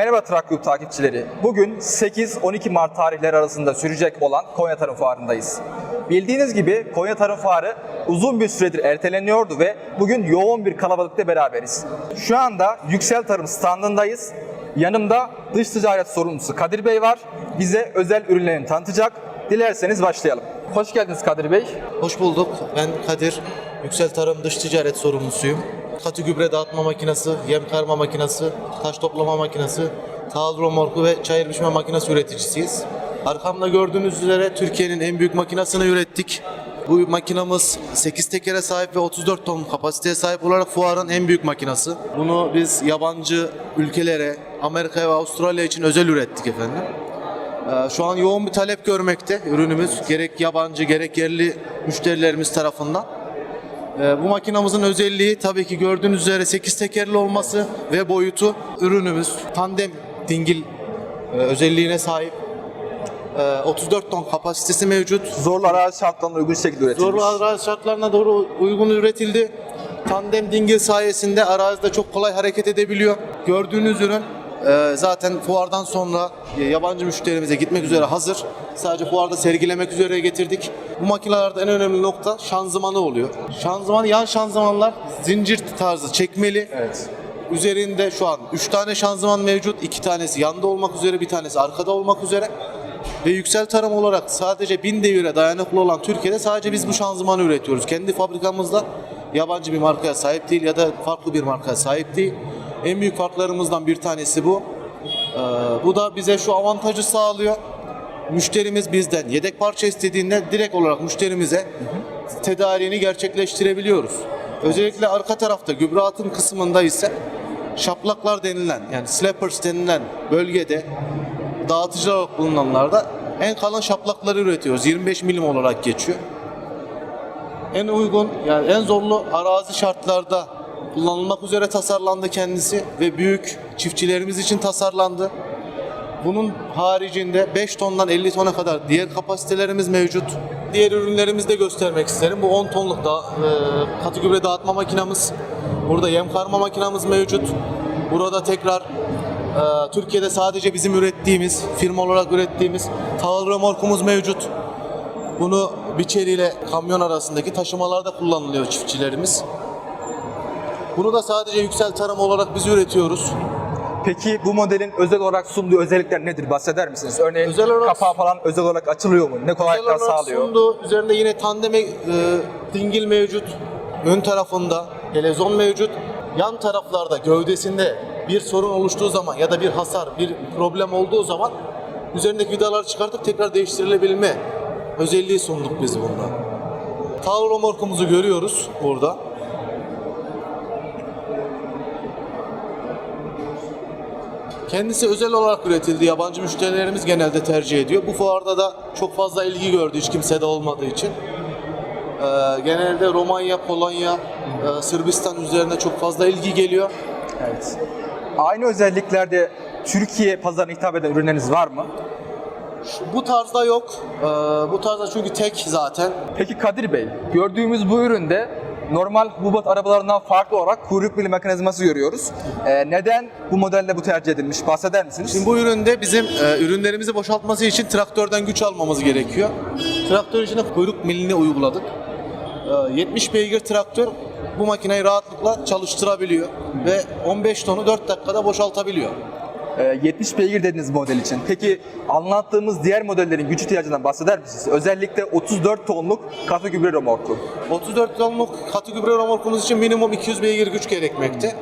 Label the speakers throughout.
Speaker 1: Merhaba Trakyurt takipçileri. Bugün 8-12 Mart tarihleri arasında sürecek olan Konya Tarım Fuarı'ndayız. Bildiğiniz gibi Konya Tarım Fuarı uzun bir süredir erteleniyordu ve bugün yoğun bir kalabalıkta beraberiz. Şu anda Yüksel Tarım standındayız. Yanımda dış ticaret sorumlusu Kadir Bey var. Bize özel ürünlerini tanıtacak. Dilerseniz başlayalım. Hoş geldiniz Kadir Bey.
Speaker 2: Hoş bulduk. Ben Kadir. Yüksel Tarım Dış Ticaret Sorumlusuyum. Katı gübre dağıtma makinesi, yem karma makinesi, taş toplama makinesi, tahıl romorku ve çayır biçme makinesi üreticisiyiz. Arkamda gördüğünüz üzere Türkiye'nin en büyük makinesini ürettik. Bu makinamız 8 tekere sahip ve 34 ton kapasiteye sahip olarak fuarın en büyük makinesi. Bunu biz yabancı ülkelere, Amerika ve Avustralya için özel ürettik efendim. Ee, Şu an yoğun bir talep görmekte ürünümüz. Gerek yabancı gerek yerli müşterilerimiz tarafından. Ee, Bu makinamızın özelliği tabii ki gördüğünüz üzere 8 tekerli olması ve boyutu ürünümüz tandem dingil e, özelliğine sahip. Ee, 34 ton kapasitesi mevcut.
Speaker 1: Zorlu arazi şartlarına uygun şekilde üretilmiş.
Speaker 2: Zorlu arazi şartlarına doğru uygun üretildi. Tandem dingil sayesinde arazide çok kolay hareket edebiliyor. Gördüğünüz ürün e, zaten fuardan sonra e, yabancı müşterimize gitmek üzere hazır. Sadece fuarda sergilemek üzere getirdik. Bu makinelerde en önemli nokta şanzımanı oluyor. Şanzıman yan şanzımanlar zincir tarzı çekmeli.
Speaker 1: Evet.
Speaker 2: Üzerinde şu an 3 tane şanzıman mevcut. 2 tanesi yanda olmak üzere, bir tanesi arkada olmak üzere. Ve yüksel tarım olarak sadece 1000 devire dayanıklı olan Türkiye'de sadece biz bu şanzımanı üretiyoruz. Kendi fabrikamızda yabancı bir markaya sahip değil ya da farklı bir markaya sahip değil. En büyük farklarımızdan bir tanesi bu. Ee, bu da bize şu avantajı sağlıyor. Müşterimiz bizden yedek parça istediğinde direkt olarak müşterimize tedariğini gerçekleştirebiliyoruz. Özellikle arka tarafta gübre atım kısmında ise şaplaklar denilen yani slappers denilen bölgede dağıtıcılar olarak bulunanlarda en kalın şaplakları üretiyoruz. 25 milim olarak geçiyor. En uygun yani en zorlu arazi şartlarda kullanılmak üzere tasarlandı kendisi ve büyük çiftçilerimiz için tasarlandı. Bunun haricinde 5 tondan 50 tona kadar diğer kapasitelerimiz mevcut. Diğer ürünlerimizi de göstermek isterim. Bu 10 tonluk da e, katı gübre dağıtma makinamız. Burada yem karma makinamız mevcut. Burada tekrar e, Türkiye'de sadece bizim ürettiğimiz, firma olarak ürettiğimiz tahıl remorkumuz mevcut. Bunu biçeri ile kamyon arasındaki taşımalarda kullanılıyor çiftçilerimiz. Bunu da sadece yüksel tarım olarak biz üretiyoruz.
Speaker 1: Peki bu modelin özel olarak sunduğu özellikler nedir? Bahseder misiniz? Örneğin
Speaker 2: Özel olarak-
Speaker 1: kapağı falan özel olarak açılıyor mu? Ne kolaylıklar
Speaker 2: Özel olarak
Speaker 1: sağlıyor?
Speaker 2: sundu. Üzerinde yine tandeme e, dingil mevcut. Ön tarafında televizyon mevcut. Yan taraflarda gövdesinde bir sorun oluştuğu zaman ya da bir hasar, bir problem olduğu zaman üzerindeki vidaları çıkartıp tekrar değiştirilebilme özelliği sunduk biz bunda. Tahıl romorkumuzu görüyoruz burada. Kendisi özel olarak üretildi. Yabancı müşterilerimiz genelde tercih ediyor. Bu fuarda da çok fazla ilgi gördü hiç kimsede olmadığı için. Ee, genelde Romanya, Polonya, e, Sırbistan üzerine çok fazla ilgi geliyor.
Speaker 1: Evet. Aynı özelliklerde Türkiye pazarına hitap eden ürünleriniz var mı?
Speaker 2: Şu- Bu tarzda yok. Ee, bu tarzda çünkü tek zaten.
Speaker 1: Peki Kadir Bey, gördüğümüz bu üründe normal hububat arabalarından farklı olarak kuyruk mili mekanizması görüyoruz. Ee, neden bu modelde bu tercih edilmiş? Bahseder misiniz?
Speaker 2: Şimdi bu üründe bizim e, ürünlerimizi boşaltması için traktörden güç almamız gerekiyor. Traktör içine kuyruk milini uyguladık. E, 70 beygir traktör bu makineyi rahatlıkla çalıştırabiliyor ve 15 tonu 4 dakikada boşaltabiliyor.
Speaker 1: Ee, 70 beygir dediniz model için. Peki anlattığımız diğer modellerin güç ihtiyacından bahseder misiniz? Özellikle 34 tonluk katı gübre remorku.
Speaker 2: 34 tonluk katı gübre remorkumuz için minimum 200 beygir güç gerekmekte.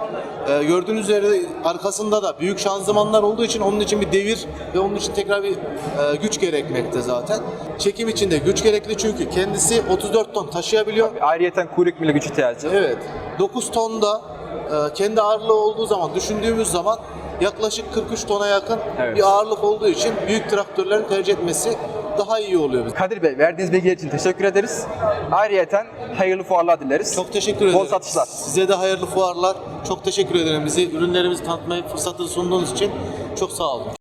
Speaker 2: Ee, gördüğünüz üzere arkasında da büyük şanzımanlar olduğu için onun için bir devir ve onun için tekrar bir e, güç gerekmekte zaten. Çekim için de güç gerekli çünkü kendisi 34 ton taşıyabiliyor.
Speaker 1: Ayrıyeten kuyruk mili güç ihtiyacı.
Speaker 2: Evet. 9 tonda e, kendi ağırlığı olduğu zaman düşündüğümüz zaman yaklaşık 43 tona yakın
Speaker 1: Evet.
Speaker 2: bir ağırlık olduğu için büyük traktörlerin tercih etmesi daha iyi oluyor bizim.
Speaker 1: Kadir Bey verdiğiniz bilgiler için teşekkür ederiz. Ayrıyeten hayırlı fuarlar dileriz.
Speaker 2: Çok teşekkür ederim.
Speaker 1: Bol satışlar.
Speaker 2: Size de hayırlı fuarlar. Çok teşekkür ederim bizi ürünlerimizi tanıtmaya fırsatı sunduğunuz için. Çok sağ olun.